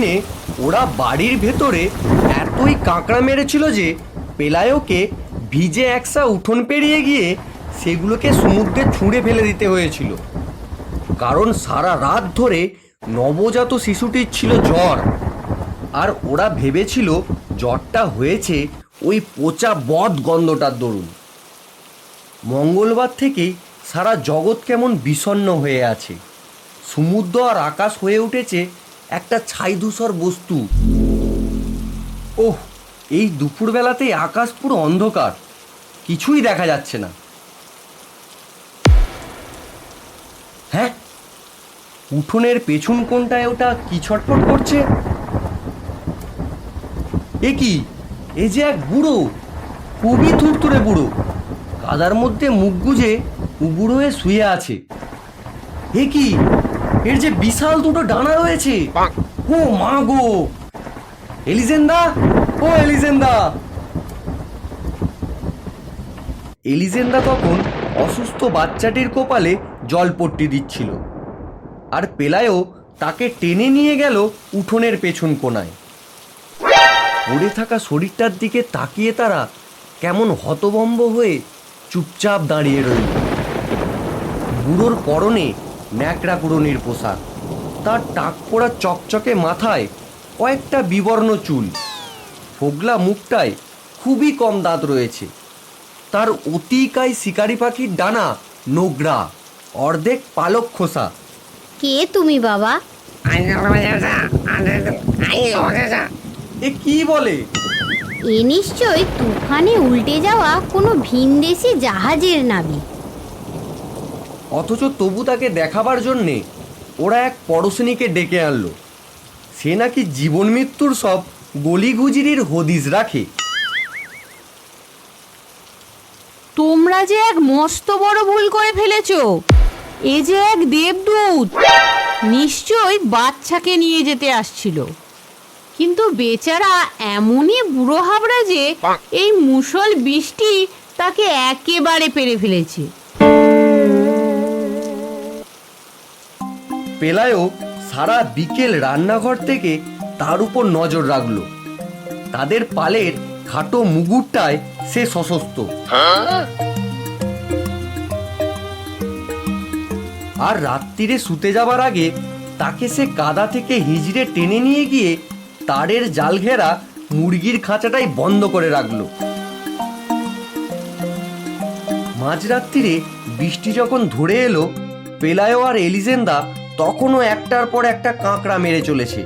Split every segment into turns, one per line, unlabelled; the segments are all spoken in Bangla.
দিনে ওরা বাড়ির ভেতরে এতই কাঁকড়া মেরেছিল যে পেলায়োকে ভিজে একসা উঠোন পেরিয়ে গিয়ে সেগুলোকে সমুদ্রে ছুঁড়ে ফেলে দিতে হয়েছিল। কারণ সারা রাত ধরে নবজাত শিশুটির ছিল জ্বর। আর ওরা ভেবেছিল জ্বরটা হয়েছে ওই পচা বদ গন্ধটার দরুন। মঙ্গলবার থেকেই সারা জগৎ কেমন বিষণ্ণ হয়ে আছে। সমুদ্র আর আকাশ হয়ে উঠেছে একটা ছাই ধূসর বস্তু। ওহ, এই দুপুরবেলাতেই আকাশ পুরো অন্ধকার। কিছুই দেখা যাচ্ছে না। হ্যাঁ উঠোনের পেছন কোনটায় ওটা কি ছটফট করছে? এ কি? এ যে এক বুড়ো, খুবই থুরথুরে বুড়ো। কাদার মধ্যে মুখ গুজে উবুড়ো হয়ে শুয়ে আছে। এ কি? এর যে বিশাল দুটো ডানা রয়েছে। ও মা গো। এলিজেন্দা ও এলিজেন্দা এলিজেন্দা তখন অসুস্থ বাচ্চাটির কপালে জলপট্টি দিচ্ছিল। আর পেলায়ও তাকে টেনে নিয়ে গেল উঠোনের পেছন কোনায়। পড়ে থাকা শরীরটার দিকে তাকিয়ে তারা কেমন হতভম্ব হয়ে চুপচাপ দাঁড়িয়ে রইল। বুড়োর পরনে ন্যাকড়া কুড়নির পোশাক। তার টাক পোড়া চকচকে মাথায় কয়েকটা বিবর্ণ চুল। ফোগলা মুখটায় খুবই কম দাঁত রয়েছে। তার অতিকায় শিকারি পাখির ডানা নোংরা অর্ধেক পালক খোসা।
কে তুমি বাবা?
এ কি বলে?
এ নিশ্চয় তুফানে উল্টে যাওয়া কোনো ভিনদেশি জাহাজের নাবিক
অথচ তবু তাকে দেখাবার জন্যে ওরা এক পড়শিনীকে ডেকে আনলো। সে নাকি জীবন মৃত্যুর সব গলিগুজিরির হদিস রাখে।
তোমরা যে এক মস্ত বড় ভুল করে ফেলেছ এ যে এক দেবদূত নিশ্চয় বাচ্চাকে নিয়ে যেতে আসছিল। কিন্তু বেচারা এমনই বুড়ো হাবড়া যে এই মুসল বৃষ্টি তাকে একেবারে পেরে ফেলেছে।
পেলায়ও সারা বিকেল রান্নাঘর থেকে তার উপর নজর রাখল। তাদের পালের খাটো মুগুরটায় সে সশস্ত। আর রাত্রিরে শুতে যাবার আগে তাকে সে কাদা থেকে হিজড়ে টেনে নিয়ে গিয়ে তারের জাল ঘেরা মুরগির খাঁচাটাই বন্ধ করে রাখল। মাঝরাত্রিরে বৃষ্টি যখন ধরে এলো পেলায়ো আর এলিজেন্দা তখনও একটার পর একটা কাঁকড়া মেরে চলেছে।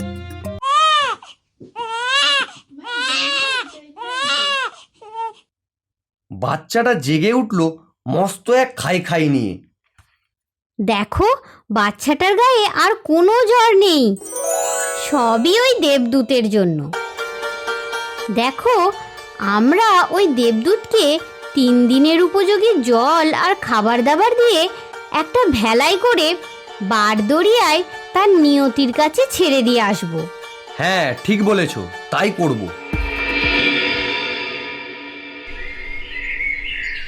বাচ্চাটা জেগে উঠল, মস্ত এক খাই খাই নিয়ে।
দেখো, বাচ্চাটার গায়ে আর কোনো জ্বর নেই। সবই ওই দেবদূতের জন্য। দেখো, আমরা ওই দেবদূতকে তিন দিনের উপযোগী জল আর খাবার দাবার দিয়ে একটা ভেলাই করে বারদরিয়ায় তার নিয়তির কাছে ছেড়ে দিয়ে আসব।
হ্যাঁ ঠিক বলেছ, তাই করব।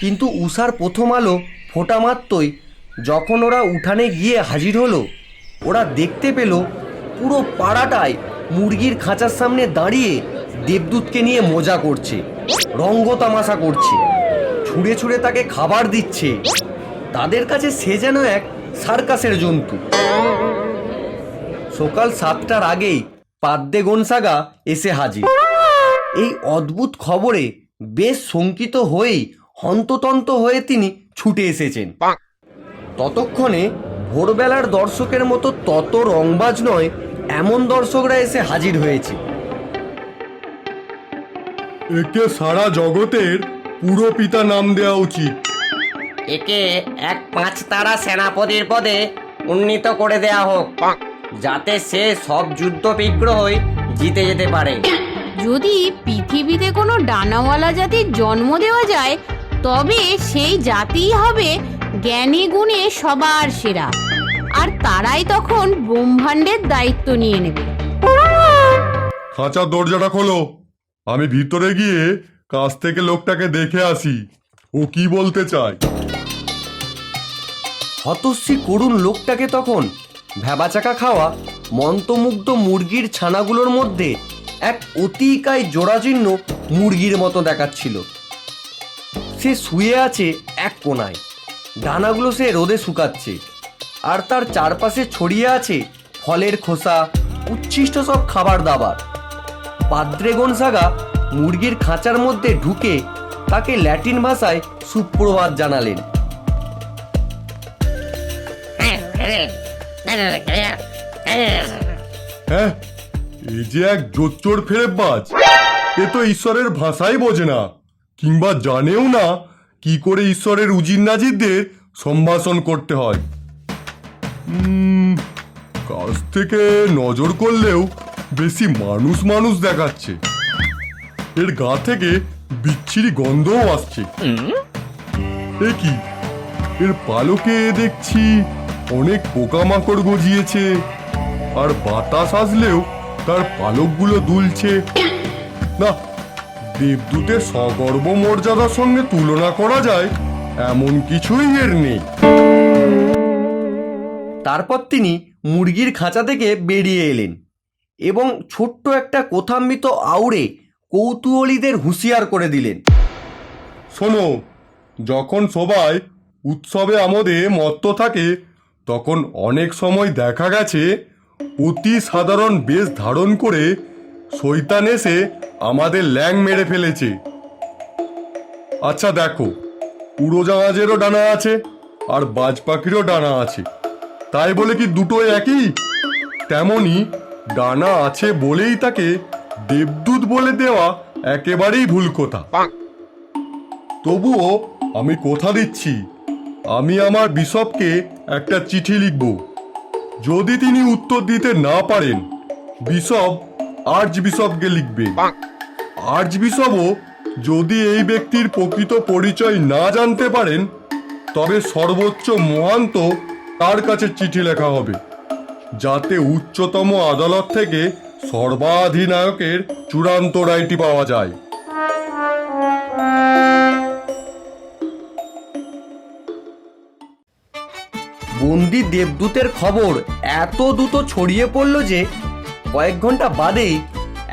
কিন্তু উষার প্রথম আলো ফোটা মাত্রই যখন ওরা উঠানে গিয়ে হাজির হলো, ওরা দেখতে পেল পুরো পাড়াটায় মুরগির খাঁচার সামনে দাঁড়িয়ে দেবদূতকে নিয়ে মজা করছে রঙ্গ তামাশা করছে, ছুঁড়ে ছুঁড়ে তাকে খাবার দিচ্ছে। তাদের কাছে সে যেন এক সার্কাসের জন্তু। সকাল সাতটার আগেই পাদ্দে গনসাগা এসে হাজির। এই অদ্ভুত খবরে বেশ শঙ্কিত হয়েই হন্ততন্ত হয়ে তিনি ছুটে এসেছেন। ততক্ষণে ভোরবেলার দর্শকের মতো তত রংবাজ নয় এমন দর্শকরা এসে হাজির হয়েছে।
একে সারা জগতের পুরো পিতা নাম দেওয়া উচিত।
একে এক পাঁচ তারা সেনাপতির পদে উন্নীত করে দেয়া হোক যাতে সে সব যুদ্ধ বিগ্রহই জিতে যেতে পারে।
যদি পৃথিবীতে কোনো ডানাওয়ালা জাতির জন্ম দেওয়া যায় তবে সেই জাতিই হবে জ্ঞানী গুণে সবার সেরা। আর তারাই তখন ব্রহ্মাণ্ডের দায়িত্ব নিয়ে নেবে।
খাঁচার দরজাটা খোলো। আমি ভিতরে গিয়ে কাছ থেকে লোকটাকে দেখে আসি। ও কি বলতে চায়?
হতস্বী করুণ লোকটাকে তখন ভ্যাবাচাকা খাওয়া মন্ত্রমুগ্ধ মুরগির ছানাগুলোর মধ্যে এক অতিকায় জোড়াজীর্ণ মুরগির মতো দেখাচ্ছিল। সে শুয়ে আছে এক কোনায় ডানাগুলো সে রোদে শুকাচ্ছে। আর তার চারপাশে ছড়িয়ে আছে ফলের খোসা, উচ্ছিষ্ট সব খাবার দাবার। পাদ্রে গনসাগা মুরগির খাঁচার মধ্যে ঢুকে তাকে ল্যাটিন ভাষায় সুপ্রভাত জানালেন।
হ্যাঁ এই যে এক জোচ্চোর এ তো ঈশ্বরের ভাষাই বোঝে না কিংবা জানেও না কি করে ঈশ্বরের উজির নাজিরদের সম্ভাষণ করতে হয়। কাছ থেকে নজর করলেও বেশি মানুষ মানুষ দেখাচ্ছে। এর গা থেকে বিচ্ছিরি গন্ধও আসছে। এ কি? এর পালকে দেখছি অনেক পোকামাকড় গজিয়েছে। আর বাতাস আসলেও তার পালকগুলো দুলছে। না দেবদূতের সগর্ব মর্যাদার সঙ্গে তুলনা করা যায় এমন কিছুই এর নেই।
তারপর তিনি মুরগির খাঁচা থেকে বেরিয়ে এলেন এবং ছোট্ট একটা কোথাম্বিত আউড়ে কৌতূহলীদের হুঁশিয়ার করে দিলেন।
শোনো যখন সবাই উৎসবে আমোদে মত্ত থাকে তখন অনেক সময় দেখা গেছে অতি সাধারণ বেশ ধারণ করে শৈতান এসে আমাদের ল্যাং মেরে ফেলেছে। আচ্ছা দেখো উড়োজাহাজেরও ডানা আছে আর বাজ পাখিরও ডানা আছে। তাই বলে কি দুটোই একই? তেমনি ডানা আছে বলেই তাকে দেবদূত বলে দেওয়া একেবারেই ভুল কথা। তবুও আমি কথা দিচ্ছি। আমি আমার বিশপকে একটা চিঠি লিখব। যদি তিনি উত্তর দিতে না পারেন, বিশপ আর্চ বিশপকে লিখবে। আর্চ বিশপও যদি এই ব্যক্তির প্রকৃত পরিচয় না জানতে পারেন, তবে সর্বোচ্চ মহান্ত তার কাছে চিঠি লেখা হবে, যাতে উচ্চতম আদালত থেকে সর্বাধিনায়কের চূড়ান্ত রায়টি পাওয়া যায়।
বন্দি দেবদূতের খবর এত দ্রুত ছড়িয়ে পড়ল যে কয়েক ঘণ্টা বাদেই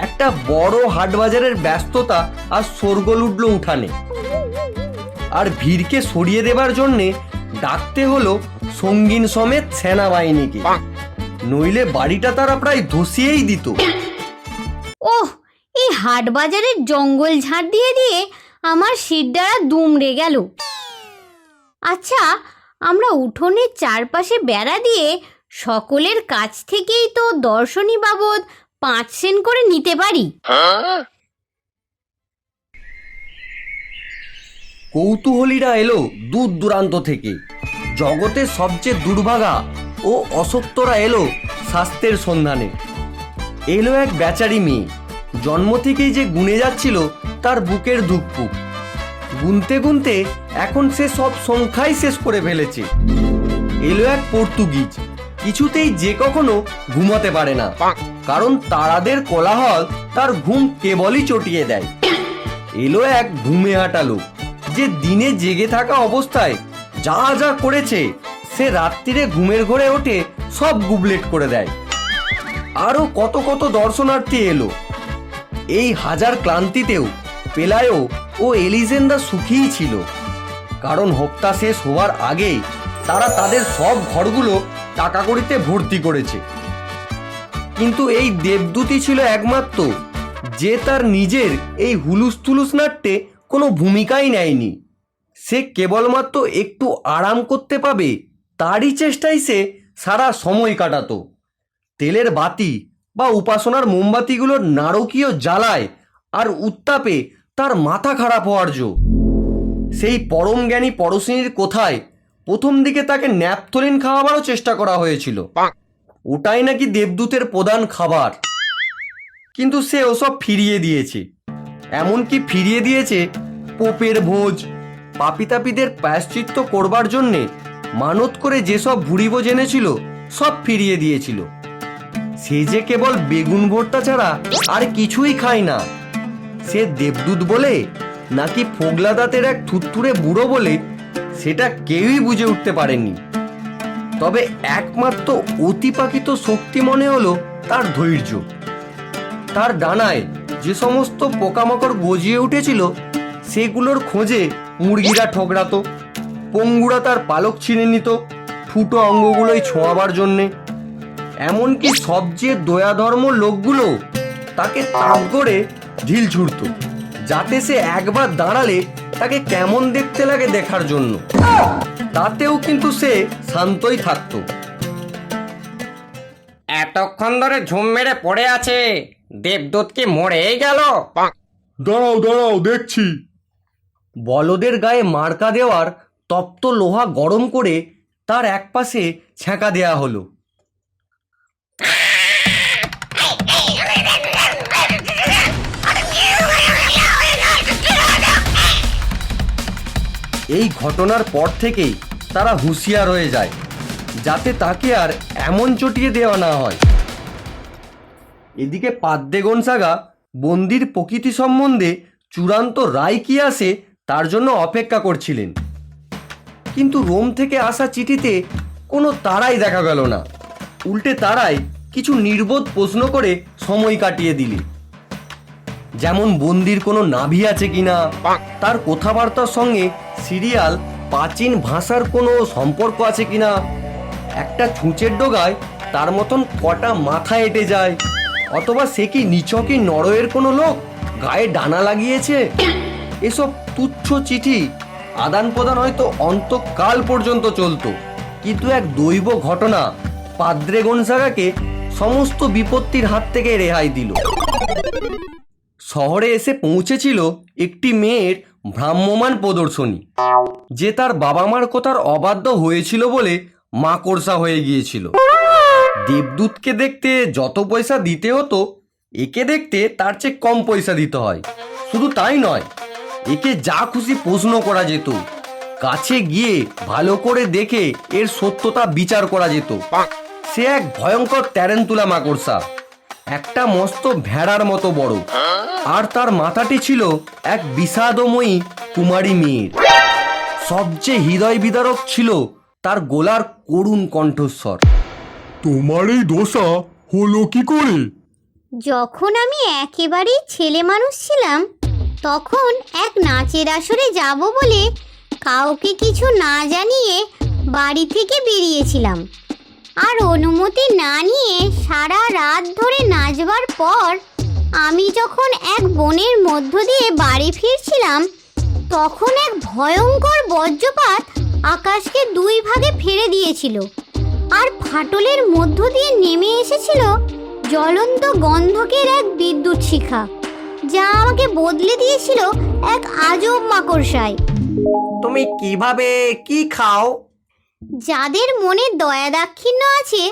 একটা বড় হাটবাজারের ব্যস্ততা আর শোরগোল উঠল উঠানে। আর ভিড়কে সরিয়ে দেবার জন্যে ডাকতে হলো সঙ্গীন সমেত সেনাবাহিনীকে। নইলে বাড়িটা তারা প্রায় ধসিয়েই দিত।
ওহ এই হাট বাজারের জঙ্গল ঝাড় দিয়ে দিয়ে আমার শিরদাঁড়া দুমড়ে গেল। আচ্ছা আমরা উঠোনের চারপাশে বেড়া দিয়ে সকলের কাছ থেকেই তো দর্শনী বাবদ পাঁচ সেন করে নিতে পারি।
কৌতূহলীরা এলো দূর দূরান্ত থেকে। জগতের সবচেয়ে দুর্ভাগা ও অসত্যরা এলো স্বাস্থ্যের সন্ধানে। এলো এক বেচারি মেয়ে। জন্ম থেকেই যে গুনে যাচ্ছিল, তার বুকের দুঃখপুক গুনতে গুনতে এখন সে সব সংখ্যাই শেষ করে ফেলেছে। এলো এক পর্তুগিজ। কিছুতেই যে কখনো ঘুমাতে পারে না। কারণ তারাদের কোলাহল তার ঘুম কেবলই চটিয়ে দেয়। এলো এক ঘুমে হাঁটা লোক। যে দিনে জেগে থাকা অবস্থায় যা যা করেছে সে রাত্রিরে ঘুমের ঘরে ওঠে সব গুবলেট করে দেয়। আরও কত কত দর্শনার্থী এলো। এই হাজার ক্লান্তিতেও পেলায়ও ও এলিজেন্ডা সুখীই ছিল। কারণ হপ্তা শেষ হওয়ার আগেই তারা তাদের সব ঘরগুলো টাকা করিতে ভর্তি করেছে। কিন্তু এই দেবদূতই ছিল একমাত্র, যে তার নিজের এই হুলুস তুলুস নাট্যে কোনো ভূমিকাই নেয়নি। সে কেবলমাত্র একটু আরাম করতে পাবে, তারই চেষ্টায় সে সারা সময় কাটাতো। তেলের বাতি বা উপাসনার মোমবাতিগুলোর নারকীয় জ্বালায় আর উত্তাপে তার মাথা খারাপ হওয়ার জো সেই পরম জ্ঞানী পরশিনীর কোথায় প্রথম দিকে তাকে ন্যাপথলিন খাওয়াবারও চেষ্টা করা হয়েছিল। ওটাই নাকি দেবদূতের প্রধান খাবার। কিন্তু সে ওসব ফিরিয়ে দিয়েছে। এমনকি ফিরিয়ে দিয়েছে পোপের ভোজ, পাপিতাপিদের প্রায়শ্চিত্ত করবার জন্যে মানত করে যেসব ভুড়ি ভোজ এনেছিল, সব ফিরিয়ে দিয়েছিল। সে যে কেবল বেগুন ভর্তা ছাড়া আর কিছুই খায় না। সে দেবদূত বলে, নাকি ফোগলা দাঁতের এক থুত্তুরে বুড়ো বলে সেটা কেউই বুঝে উঠতে পারেনি। তবে একমাত্র অতিপাকিত শক্তি মনে হলো তার ধৈর্য। তার ডানায় যে সমস্ত পোকামাকড় গজিয়ে উঠেছিল, সেগুলোর খোঁজে মুরগিরা ঠোকরাতো পঙ্গুরা তার পালক ছিঁড়ে নিত, ফুটো অঙ্গগুলোই ছোঁয়াবার জন্যে। এমনকি সবচেয়ে দয়াধর্ম লোকগুলো তাকে তাপ করে ঢিল ছুড়ত। যাতে সে একবার দাঁড়ালে তাকে কেমন দেখতে লাগে দেখার জন্য। তাতেও কিন্তু সে শান্তই থাকতো।
এতক্ষণ ধরে ঝুম মেরে পড়ে আছে। দেবদূত কি মরেই গেল?
দাঁড়াও দাঁড়াও দেখছি।
বলদের গায়ে মার্কা দেওয়ার তপ্ত লোহা গরম করে তার একপাশে ছ্যাঁকা দেয়া হলো। এই ঘটনার পর থেকেই তারা হুঁশিয়ার হয়ে যায়, যাতে তাকে আর এমন চটিয়ে দেওয়া না হয়। এদিকে পাদ্দে গনসাগা বন্দির প্রকৃতি সম্বন্ধে চূড়ান্ত রায় কি আসে তার জন্য অপেক্ষা করছিলেন। কিন্তু রোম থেকে আসা চিঠিতে কোনো তারাই দেখা গেল না। উল্টে তারাই কিছু নির্বোধ প্রশ্ন করে সময় কাটিয়ে দিলে। যেমন বন্দির কোনো নাভি আছে কিনা তার কথাবার্তার সঙ্গে সিরিয়াল প্রাচীন ভাষার কোনো সম্পর্ক আছে কিনা। একটা ছুঁচের ডোগায় তার মতন কটা মাথা এঁটে যায় অথবা সে কি নিছকই নরয়ের কোনো লোক গায়ে ডানা লাগিয়েছে? এসব তুচ্ছ চিঠি আদান প্রদান হয়তো অন্তকাল পর্যন্ত চলতো কিন্তু এক দৈব ঘটনা পাদ্রে গনসাগাকে সমস্ত বিপত্তির হাত থেকে রেহাই দিল। শহরে এসে পৌঁছেছিল একটি মেয়ের ভ্রাম্যমান প্রদর্শনী, যে তার বাবা মার কথার অবাধ্য হয়েছিল বলে মাকড়সা হয়ে গিয়েছিল। দেবদূতকে দেখতে যত পয়সা দিতে হতো, একে দেখতে তার চেয়ে কম পয়সা দিতে হয়। শুধু তাই নয়, একে যা খুশি প্রশ্ন করা যেত, কাছে গিয়ে ভালো করে দেখে এর সত্যতা বিচার করা যেত। সে এক ভয়ঙ্কর ট্যারেন্তুলা মাকড়সা একটা মস্ত ভেড়ার মতো বড়। আর তার মাথাটি ছিল এক বিষাদময়ী কুমারী মেয়ের। সবচেয়ে হৃদয় বিদারক ছিল তার গোলার করুণ কণ্ঠস্বর।
তোমার এই দোষা হলো কি করে?
যখন আমি একেবারেই ছেলে মানুষ ছিলাম তখন এক নাচের আসরে যাব বলে কাউকে কিছু না জানিয়ে বাড়ি থেকে বেরিয়েছিলাম। আর অনুমতি না নিয়ে সারা রাত ধরে নাচবার পর আমি যখন এক বনের মধ্য দিয়ে বাড়ি ফিরছিলাম, তখন এক ভয়ঙ্কর বজ্রপাত আকাশকে দুই ভাগে ফেলে দিয়েছিল আর ফাটলের মধ্য দিয়ে নেমে এসেছিল জ্বলন্ত গন্ধকের এক বিদ্যুৎ শিখা, যা আমাকে বদলে দিয়েছিল এক আজব মাকড়সায়।
তুমি কীভাবে কি খাও?
যাদের মনে দয়া দাক্ষিণ্য আছে,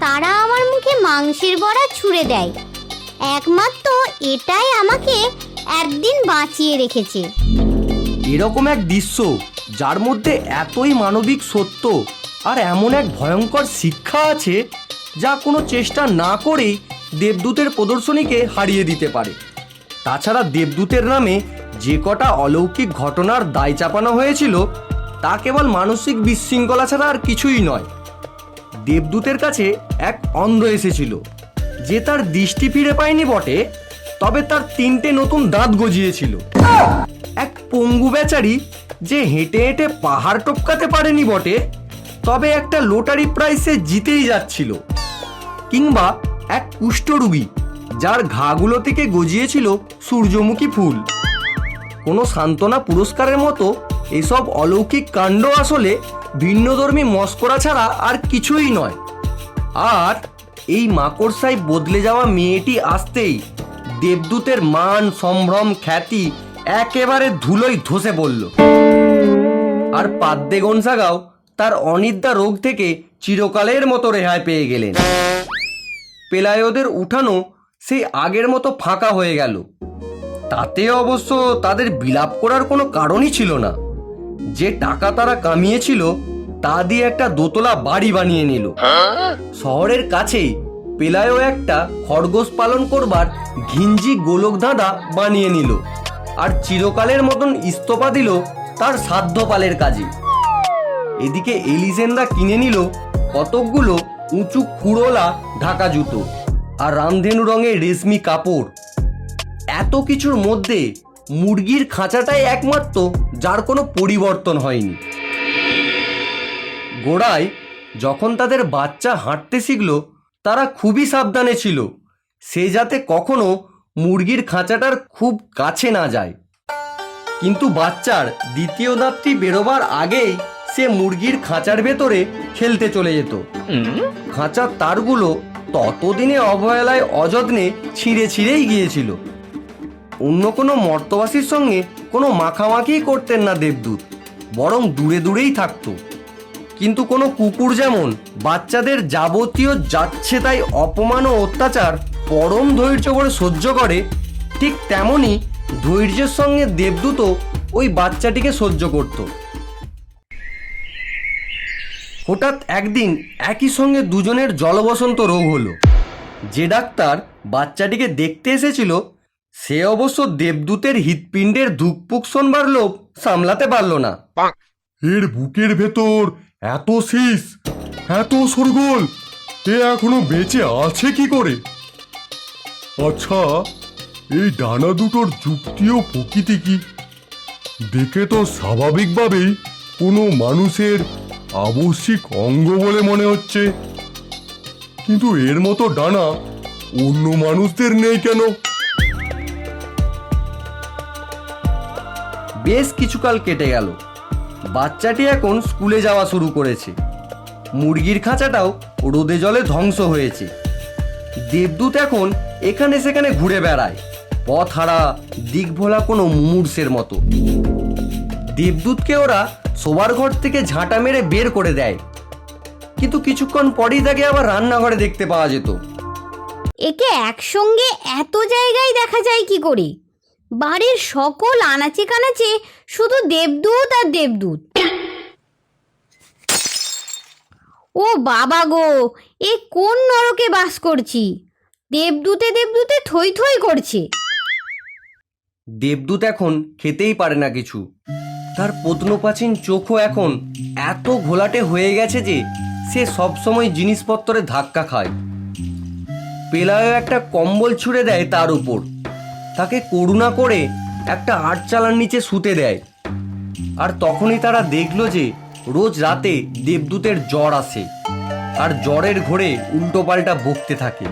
তারা আমার মুখে মাংসের বড়া ছুঁড়ে দেয়। একমাত্র এটাই আমাকে একদিন বাঁচিয়ে রেখেছে।
এরকম এক দৃশ্য, যার মধ্যে এতই মানবিক সত্য আর এমন এক ভয়ঙ্কর শিক্ষা আছে, যা কোনো চেষ্টা না করেই দেবদূতের প্রদর্শনীকে হারিয়ে দিতে পারে। তাছাড়া দেবদূতের নামে যে কটা অলৌকিক ঘটনার দায় চাপানো হয়েছিল তা কেবল মানসিক বিশৃঙ্খলা ছাড়া আর কিছুই নয়। দেবদূতের কাছে এক অন্ধ এসেছিল, যে তার দৃষ্টি ফিরে পায়নি বটে, তবে তার তিনটে নতুন দাঁত গজিয়েছিল। এক পঙ্গু বেচারি যে হেঁটে হেঁটে পাহাড় টপকাতে পারেনি বটে, তবে একটা লোটারি প্রাইসে জিতেই যাচ্ছিল। কিংবা এক কুষ্ঠরোগী যার ঘাগুলো থেকে গজিয়েছিল সূর্যমুখী ফুল। কোনো সান্ত্বনা পুরস্কারের মতো এসব অলৌকিক কাণ্ড আসলে ভিন্নধর্মী মস্করা ছাড়া আর কিছুই নয়। আর এই মাকড়সায় বদলে যাওয়া মেয়েটি আসতেই দেবদূতের মান, সম্ভ্রম, খ্যাতি একেবারে ধুলোয় ধসে পড়ল। আর পাদ্দে গনসাগাও তার অনিদ্রা রোগ থেকে চিরকালের মতো রেহাই পেয়ে গেলেন। পেলায়দের উঠানো সেই আগের মতো ফাঁকা হয়ে গেল। তাতে অবশ্য তাদের বিলাপ করার কোনো কারণই ছিল না। যে টাকা তারা কামিয়েছিল, তা দিয়ে একটা দোতলা বাড়ি বানিয়ে নিল। শহরের কাছেই পেলায়ও একটা খরগোশ পালন করবার ঘিঞ্জি গোলক ধাঁধা বানিয়ে নিল আর চিরকালের মতন ইস্তফা দিল তার সাধ্যপালের কাজে। এদিকে এলিজেন্দা কিনে নিল কতকগুলো উঁচু খুড়োলা ঢাকা জুতো আর রামধেনু রঙের রেশমি কাপড়। এত কিছুর মধ্যে মুরগির খাঁচাটাই একমাত্র যার কোনো পরিবর্তন হয়নি। গোড়ায় যখন তাদের বাচ্চা হাঁটতে শিখল তারা খুবই সাবধানে ছিল সে যাতে কখনো মুরগির খাঁচাটার খুব কাছে না যায়। কিন্তু বাচ্চার দ্বিতীয় দাঁতটি বেরোবার আগেই সে মুরগির খাঁচার ভেতরে খেলতে চলে যেত। খাঁচার তারগুলো ততদিনে অবহেলায় অযত্নে ছিঁড়ে ছিঁড়েই গিয়েছিল। অন্য কোনো মর্তবাসীর সঙ্গে কোনো মাখামাখি করতেন না দেবদূত, বরং দূরে দূরেই থাকতো। কিন্তু কোনো কুকুর যেমন বাচ্চাদের যাবতীয় যাচ্ছে তাই অপমান ও অত্যাচার, পরম ধৈর্য করে সহ্য করে, ঠিক তেমনই ধৈর্যের সঙ্গে দেবদূতও ওই বাচ্চাটিকে সহ্য করত। হঠাৎ একদিন একই সঙ্গে দুজনের জলবসন্ত রোগ হলো। যে ডাক্তার বাচ্চাটিকে দেখতে এসেছিল সে অবশ্য দেবদূতের হৃৎপিণ্ডের ধুকপুক শোনবার লোভ সামলাতে পারল না।
এর বুকের ভেতর এত শীষ এত সরগোল এ এখনও বেঁচে আছে কি করে? আচ্ছা এই ডানা দুটোর যুক্তি ও প্রকৃতি কি? দেখে তো স্বাভাবিকভাবেই কোনো মানুষের আবশ্যিক অঙ্গ বলে মনে হচ্ছে। কিন্তু এর মতো ডানা অন্য মানুষদের নেই কেন?
বেশ কিছুকাল কেটে গেল। বাচ্চাটি এখন স্কুলে যাওয়া শুরু করেছে। মুরগির খাঁচাটাও রোদে জলে ধ্বংস হয়েছে। দেবদূত এখন এখানে সেখানে ঘুরে বেড়ায়। পথ হারা, দিক ভোলা কোনো মুমূর্ষের মতো। দেবদূতকে ওরা শোবার ঘর থেকে ঝাঁটা মেরে বের করে দেয়। কিন্তু কিছুক্ষণ পরেই তাকে আবার রান্নাঘরে দেখতে পাওয়া যেত।
একে একসঙ্গে এত জায়গায় দেখা যায় কি করে? বাড়ির সকল আনাচে কানাচে শুধু দেবদূত আর দেবদূত। ও বাবা গো, এ কোন নরকে বাস করছি? দেবদূতে দেবদূতে থই থই করছে।
দেবদূত এখন খেতেই পারে না কিছু। তার পত্নপ্রাচীন চোখও এখন এত ঘোলাটে হয়ে গেছে যে সে সবসময় জিনিসপত্রে ধাক্কা খায়। পেলায়ও একটা কম্বল ছুঁড়ে দেয় তার উপর। তাকে করুণা করে একটা আটচালার নিচে শুতে দেয়। আর তখনই তারা দেখল যে রোজ রাতে দেবদূতের জ্বর আসে আর জ্বরের ঘোরে উল্টোপাল্টা বকতে থাকে।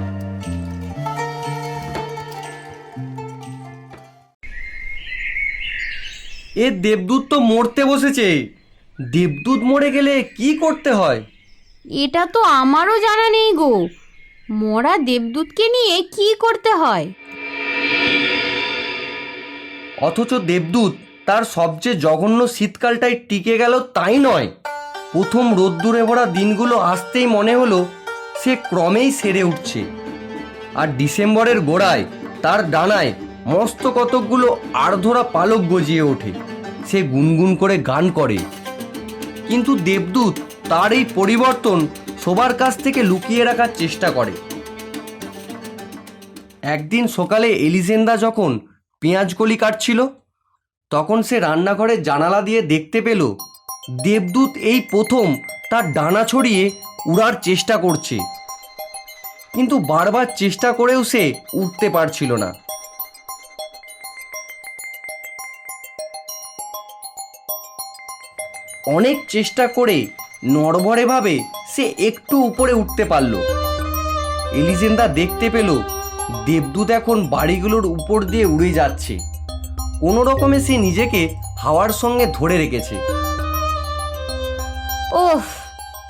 এ দেবদূত তো মরতে বসেছে। দেবদূত মরে গেলে কি করতে হয়?
এটা তো আমারও জানা নেই গো। মরা দেবদূতকে নিয়ে কি করতে হয়?
অথচ দেবদূত তার সবচেয়ে জঘন্য শীতকালটাই টিকে গেল তাই নয়। প্রথম রোদ্দুরে ভরা দিনগুলো আসতেই মনে হলো সে ক্রমেই সেরে উঠছে। আর ডিসেম্বরের গোড়ায় তার ডানায় মস্ত কতকগুলো আড়ধরা পালক গজিয়ে ওঠে। সে গুনগুন করে গান করে। কিন্তু দেবদূত তার এই পরিবর্তন সবার কাছ থেকে লুকিয়ে রাখার চেষ্টা করে। একদিন সকালে এলিজেন্দা যখন পেঁয়াজ কলি কাটছিল। তখন সে রান্নাঘরের জানালা দিয়ে দেখতে পেল, দেবদূত এই প্রথম তার ডানা ছড়িয়ে উড়ার চেষ্টা করছে। কিন্তু বারবার চেষ্টা করেও সে উঠতে পারছিল না। অনেক চেষ্টা করে নড়বড়েভাবে সে একটু উপরে উঠতে পারল। এলিজেন্দা দেখতে পেল দেবদূত এখন বাড়িগুলোর উপর দিয়ে উড়ে যাচ্ছে। কোনো রকমে সে নিজেকে হাওয়ার সঙ্গে ধরে রেখেছে।
ওহ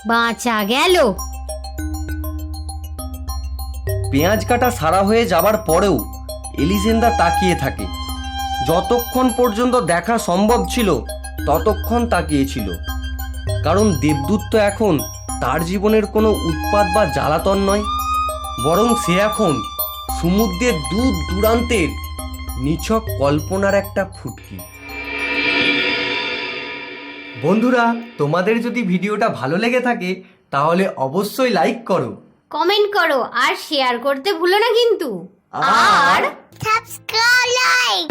বাঁচা গেল।
পেঁয়াজ কাটা সারা হয়ে যাবার পরেও এলিজেন্দা তাকিয়ে থাকে। যতক্ষণ পর্যন্ত দেখা সম্ভব ছিল ততক্ষণ তাকিয়েছিল কারণ দেবদূত তো এখন তার জীবনের কোনো উৎপাত বা জ্বালাতন নয় বরং সে এখন সমুদ্রের দূর দূরান্তের নিছক কল্পনার একটা ফুটকি। বন্ধুরা তোমাদের যদি ভিডিওটা ভালো লেগে থাকে তাহলে অবশ্যই লাইক করো।
কমেন্ট করো আর শেয়ার করতে ভুলো না কিন্তু।
আর
সাবস্ক্রাইব